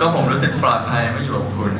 ก็ผมรู้สึกปลอดภัยเมื่ออยู่กับคุณ